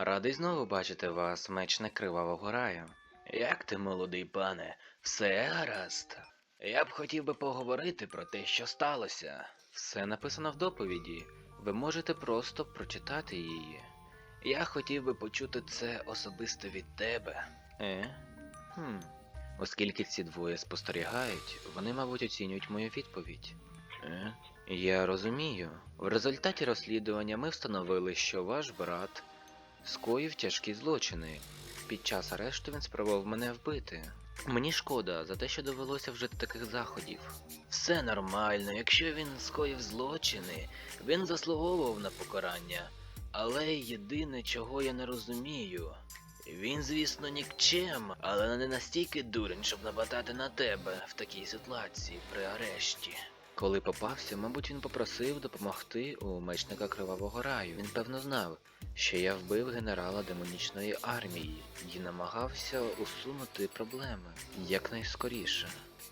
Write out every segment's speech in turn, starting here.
Радий знову бачити вас, мечник кривавого раю. Як ти, молодий пане, все гаразд? Я б хотів би поговорити про те, що сталося. Все написано в доповіді. Ви можете просто прочитати її. Я хотів би почути це особисто від тебе. Е? Хм. Оскільки ці двоє спостерігають, вони, мабуть, оцінюють мою відповідь. Е? Я розумію. В результаті розслідування ми встановили, що ваш брат скоїв тяжкі злочини. Під час арешту він спробував мене вбити. Мені шкода за те, що довелося вжити таких заходів. Все нормально, якщо він скоїв злочини, він заслуговував на покарання. Але єдине, чого я не розумію, він, звісно, нікчем, але не настільки дурень, щоб нападати на тебе в такій ситуації при арешті. Коли попався, мабуть, він попросив допомогти у мечника Кривавого Раю. Він певно знав, що я вбив генерала демонічної армії і намагався усунути проблеми якнайскоріше.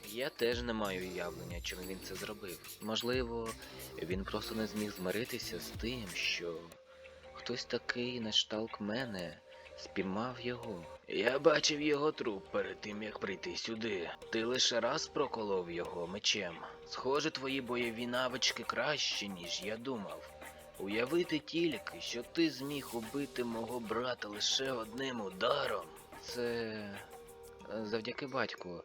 Я теж не маю уявлення, чому він це зробив. Можливо, він просто не зміг змиритися з тим, що хтось такий на мене спіймав його. Я бачив його труп перед тим, як прийти сюди. Ти лише раз проколов його мечем. Схоже, твої бойові навички кращі, ніж я думав. Уявити тільки, що ти зміг убити мого брата лише одним ударом. Це е, завдяки батьку.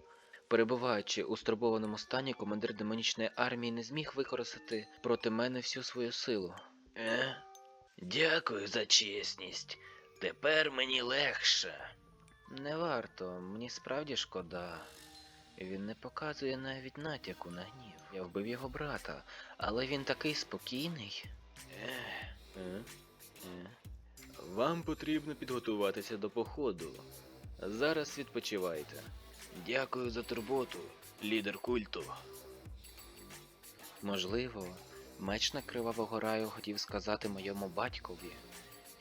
Перебуваючи у стурбованому стані, командир демонічної армії не зміг використати проти мене всю свою силу. Е? Дякую за чесність. Тепер мені легше. Не варто, мені справді шкода. Він не показує навіть натяку на гнів. Я вбив його брата, але він такий спокійний. Е, Е? Вам потрібно підготуватися до походу. Зараз відпочивайте. дякую за турботу, лідер культу. Можливо, мечник Кривавого Раю хотів сказати моєму батькові,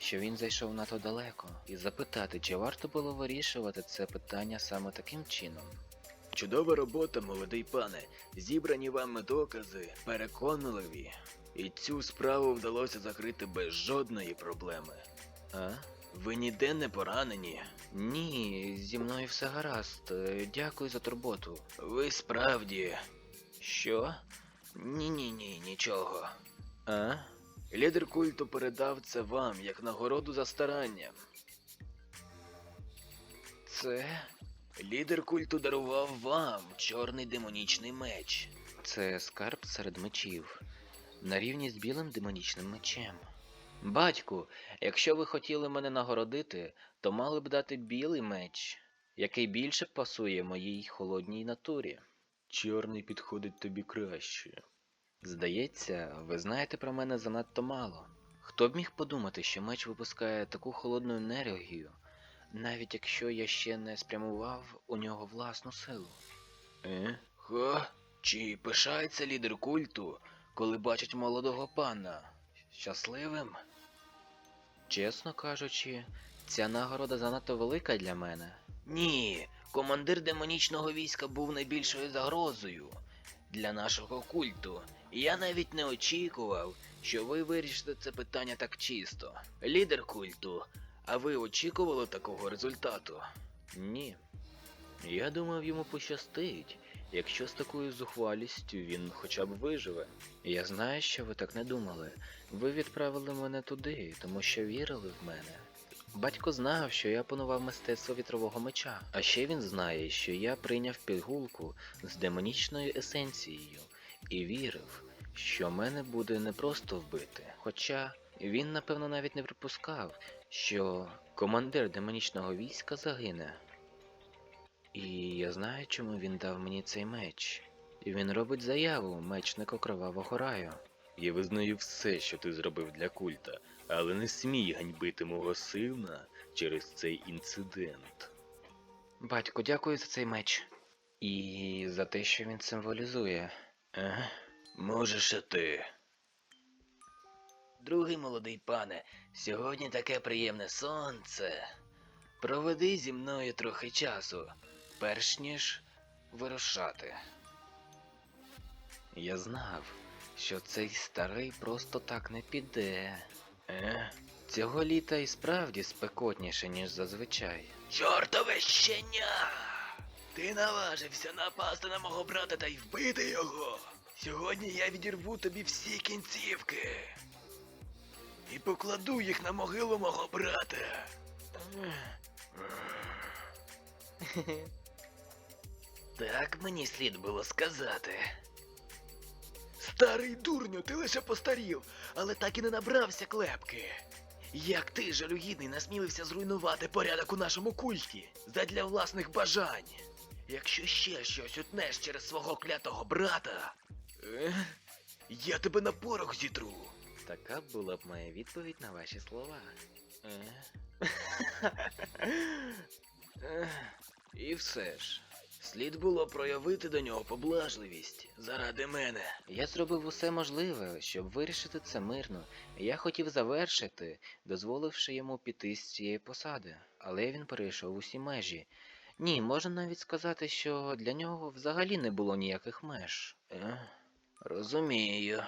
що він зайшов надто далеко, і запитати, чи варто було вирішувати це питання саме таким чином. Чудова робота, молодий пане. Зібрані вами докази переконливі. І цю справу вдалося закрити без жодної проблеми. А? Ви ніде не поранені. Ні, зі мною все гаразд. Дякую за турботу. Ви справді. Що? Ні, ні, ні, нічого. А? Лідер культу передав це вам як нагороду за старання. Це. Лідер культу дарував вам чорний демонічний меч. Це скарб серед мечів. На рівні з білим демонічним мечем. Батьку, якщо ви хотіли мене нагородити, то мали б дати білий меч, який більше пасує моїй холодній натурі. Чорний підходить тобі краще. Здається, ви знаєте про мене занадто мало. Хто б міг подумати, що меч випускає таку холодну енергію, навіть якщо я ще не спрямував у нього власну силу. Е? Ха? Чи пишається лідер культу, коли бачить молодого пана? Щасливим? Чесно кажучи, ця нагорода занадто велика для мене. Ні, командир демонічного війська був найбільшою загрозою для нашого культу. Я навіть не очікував, що ви вирішите це питання так чисто. Лідер культу, а ви очікували такого результату? Ні. Я думав, йому пощастить, якщо з такою зухвалістю він хоча б виживе. Я знаю, що ви так не думали. Ви відправили мене туди, тому що вірили в мене. Батько знав, що я панував мистецтво вітрового меча, а ще він знає, що я прийняв пігулку з демонічною есенцією і вірив, що мене буде не просто вбити. Хоча він, напевно, навіть не припускав, що командир демонічного війська загине. І я знаю, чому він дав мені цей меч. Він робить заяву мечнику кровавого раю. Я визнаю все, що ти зробив для культа, але не смій ганьбити мого сина через цей інцидент. Батько, дякую за цей меч. І за те, що він символізує. Еге, можеш і ти. Другий молодий пане, сьогодні таке приємне сонце. Проведи зі мною трохи часу, перш ніж вирушати. Я знав, що цей старий просто так не піде. Е? Цього літа і справді спекотніше, ніж зазвичай. Чортове щеня! Ти наважився напасти на мого брата та й вбити його. Сьогодні я відірву тобі всі кінцівки. І покладу їх на могилу мого брата. Так мені слід було сказати. Старий дурню, ти лише постарів, але так і не набрався клепки. Як ти, жалюгідний, насмілився зруйнувати порядок у нашому культі задля власних бажань? Якщо ще щось утнеш через свого клятого брата, е, я тебе на порох зітру. Така була б моя відповідь на ваші слова. Е? І все ж, слід було проявити до нього поблажливість заради мене. Я зробив усе можливе, щоб вирішити це мирно. Я хотів завершити, дозволивши йому піти з цієї посади, але він перейшов усі межі. Ні, можна навіть сказати, що для нього взагалі не було ніяких меж. Е? Розумію.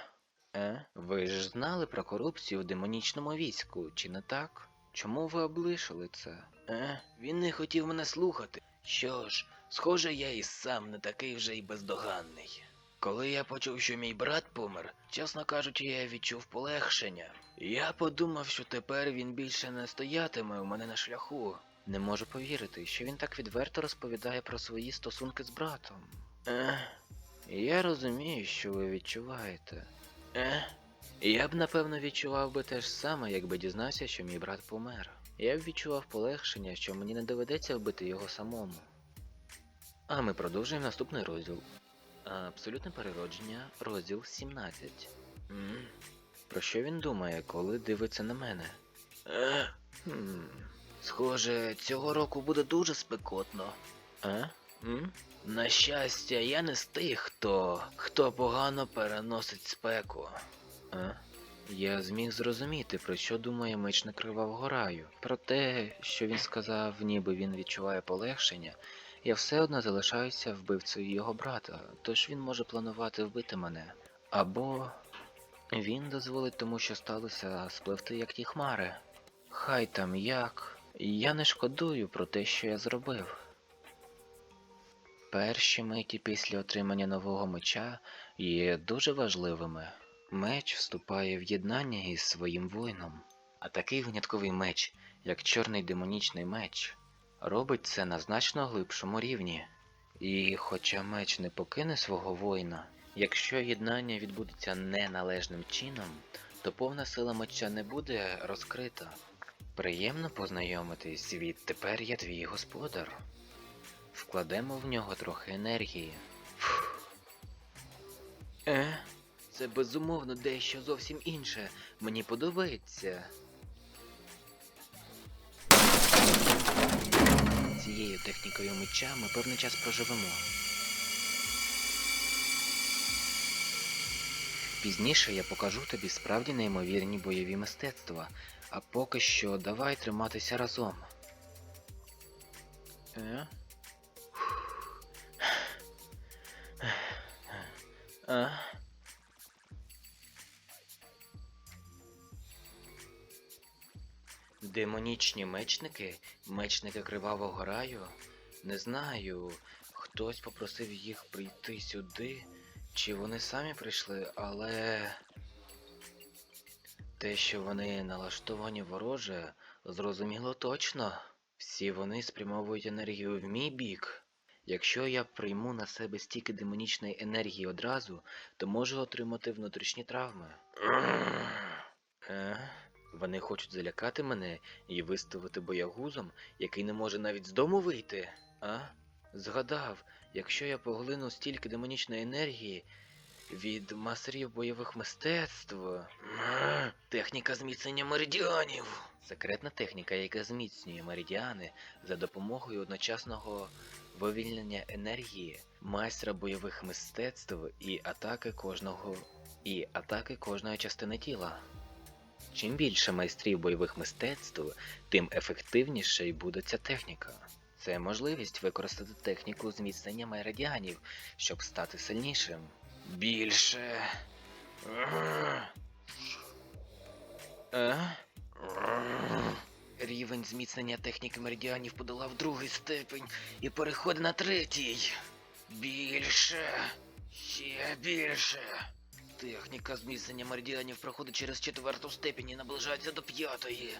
Е? Ви ж знали про корупцію в демонічному війську, чи не так? Чому ви облишили це? Е, він не хотів мене слухати. Що ж, схоже, я і сам не такий вже й бездоганний. Коли я почув, що мій брат помер, чесно кажучи, я відчув полегшення. Я подумав, що тепер він більше не стоятиме у мене на шляху. Не можу повірити, що він так відверто розповідає про свої стосунки з братом. Е, Я розумію, що ви відчуваєте. е, Я б напевно відчував би те ж саме, якби дізнався, що мій брат помер. Я б відчував полегшення, що мені не доведеться вбити його самому. А ми продовжуємо наступний розділ. Абсолютне переродження, розділ 17. м, Про що він думає, коли дивиться на мене? е. Хм. Схоже, цього року буде дуже спекотно. А? М? На щастя, я не з тих, хто, хто погано переносить спеку. А? Я зміг зрозуміти, про що думає мечник Кривавого Раю. Про те, що він сказав, ніби він відчуває полегшення, я все одно залишаюся вбивцею його брата, тож він може планувати вбити мене. Або він дозволить тому, що сталося, спливти як ті хмари. Хай там як. Я не шкодую про те, що я зробив. Перші миті після отримання нового меча є дуже важливими. Меч вступає в єднання із своїм воїном. А такий винятковий меч, як чорний демонічний меч, робить це на значно глибшому рівні. І хоча меч не покине свого воїна, якщо єднання відбудеться неналежним чином, то повна сила меча не буде розкрита. Приємно познайомитись, відтепер я твій господар. Вкладемо в нього трохи енергії. Е? Це безумовно дещо зовсім інше. Мені подобається. Цією технікою меча ми певний час проживемо. Пізніше я покажу тобі справді неймовірні бойові мистецтва, а поки що давай триматися разом. Е? А? Демонічні мечники? Мечники Кривавого Раю? Не знаю. Хтось попросив їх прийти сюди, чи вони самі прийшли, але. Те, що вони налаштовані вороже, зрозуміло точно. Всі вони спрямовують енергію в мій бік. Якщо я прийму на себе стільки демонічної енергії одразу, то можу отримати внутрішні травми. Е? Вони хочуть залякати мене і виставити боягузом, який не може навіть з дому вийти. А? Згадав, якщо я поглину стільки демонічної енергії від мастерів бойових мистецтв. Техніка зміцнення меридіанів. Секретна техніка, яка зміцнює меридіани за допомогою одночасного вивільнення енергії, майстра бойових мистецтв і атаки кожного і атаки кожної частини тіла. Чим більше майстрів бойових мистецтв, тим ефективніше й буде ця техніка. Це можливість використати техніку зміцнення меридіанів, щоб стати сильнішим. Більше. Рівень зміцнення техніки меридіанів подолав другий степень і переходить на третій. Більше. Ще більше. Техніка зміцнення меридіанів проходить через четверту степень і наближається до п'ятої.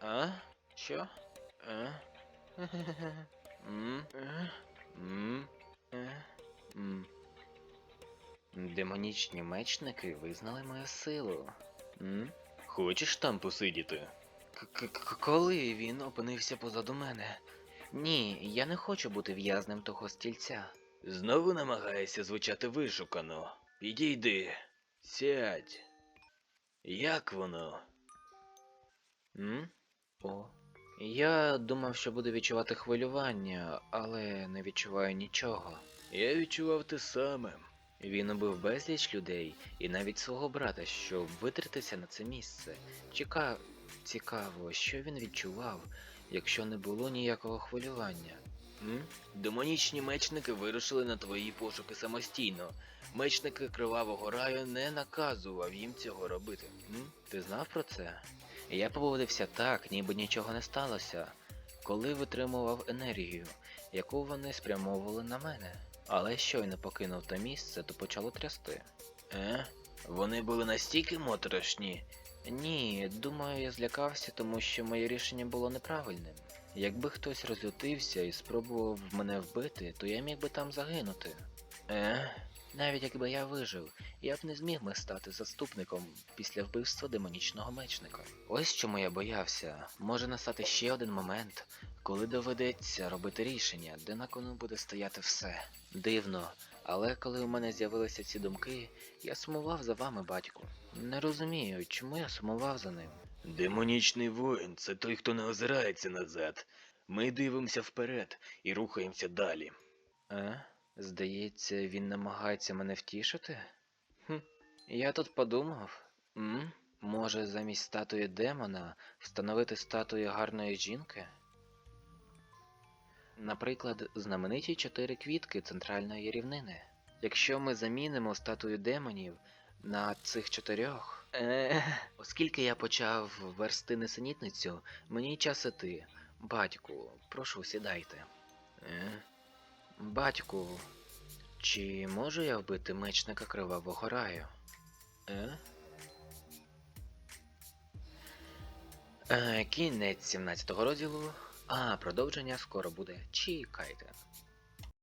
А? Що? А? Демонічні мечники визнали мою силу. Хочеш там посидіти? Коли він опинився позаду мене? Ні, я не хочу бути в'язнем того стільця. Знову намагаєшся звучати вишукано. Підійди, сядь. Як воно? М? О. Я думав, що буду відчувати хвилювання, але не відчуваю нічого. Я відчував те саме. Він убив безліч людей і навіть свого брата, щоб витратися на це місце. Чека... Цікаво, що він відчував, якщо не було ніякого хвилювання. М? Демонічні мечники вирушили на твої пошуки самостійно. Мечники кривавого раю не наказував їм цього робити. М? Ти знав про це? Я поводився так, ніби нічого не сталося, коли витримував енергію, яку вони спрямовували на мене. Але щойно покинув те місце, то почало трясти. Е? Вони були настільки моторошні. Ні, думаю, я злякався, тому що моє рішення було неправильним. Якби хтось розлютився і спробував мене вбити, то я міг би там загинути. Е? Навіть якби я вижив, я б не зміг би стати заступником після вбивства демонічного мечника. Ось чому я боявся. Може настати ще один момент, коли доведеться робити рішення, де на кону буде стояти все. Дивно, але коли у мене з'явилися ці думки, я сумував за вами, батьку. Не розумію, чому я сумував за ним. Демонічний воїн це той, хто не озирається назад. Ми дивимося вперед і рухаємося далі. Е? Здається, він намагається мене втішити? Хм, я тут подумав. М? Може, замість статуї демона встановити статую гарної жінки? Наприклад, знамениті чотири квітки центральної рівнини. Якщо ми замінимо статую демонів на цих чотирьох. Е, оскільки я почав версти несенітницю, мені час іти. Батьку, прошу, сідайте. Е? Батьку, чи можу я вбити мечника кривавого раю? Е? Е, кінець 17 розділу. А продовження скоро буде. Чекайте.